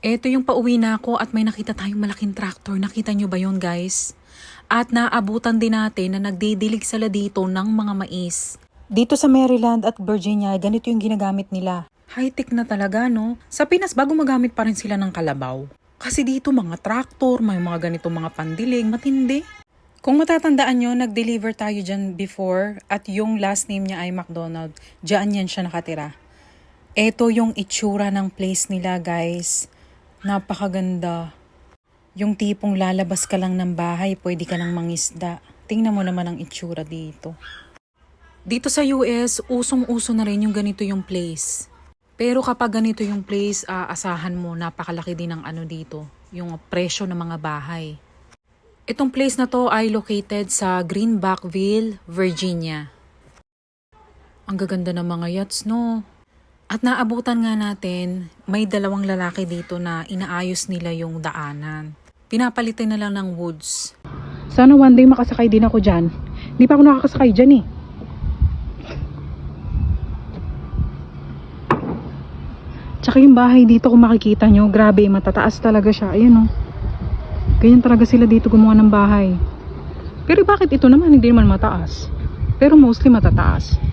Eto yung pauwi na ako at may nakita tayong malaking tractor. Nakita nyo ba yun guys? At naabutan din natin na nagdidilig sila dito ng mga mais. Dito sa Maryland at Virginia, ganito yung ginagamit nila. High-tech na talaga, no? Sa Pinas ba gumagamit pa rin sila ng kalabaw? Kasi dito mga traktor, may mga ganito mga pandilig, matindi. Kung matatandaan nyo, nag-deliver tayo dyan before at yung last name niya ay McDonald. Diyan yan siya nakatira. Ito yung itsura ng place nila guys. Napakaganda. Yung tipong lalabas ka lang ng bahay, pwede ka nang mangisda. Tingnan mo naman ang itsura dito. Dito sa US, usong-uso na rin yung ganito yung place. Pero kapag ganito yung place, aasahan mo, napakalaki din ng ano dito, yung presyo ng mga bahay. Itong place na to ay located sa Greenbackville, Virginia. Ang gaganda ng mga yachts, no? At naabutan nga natin, may dalawang lalaki dito na inaayos nila yung daanan. Pinapalitan na lang ng woods. Sana one day makasakay din ako dyan. Hindi pa ako nakakasakay dyan eh. Tsaka yung bahay dito kung makikita nyo, grabe, matataas talaga siya. Ayan o. Ganyan talaga sila dito gumawa ng bahay. Pero bakit ito naman hindi naman mataas? Pero mostly matataas.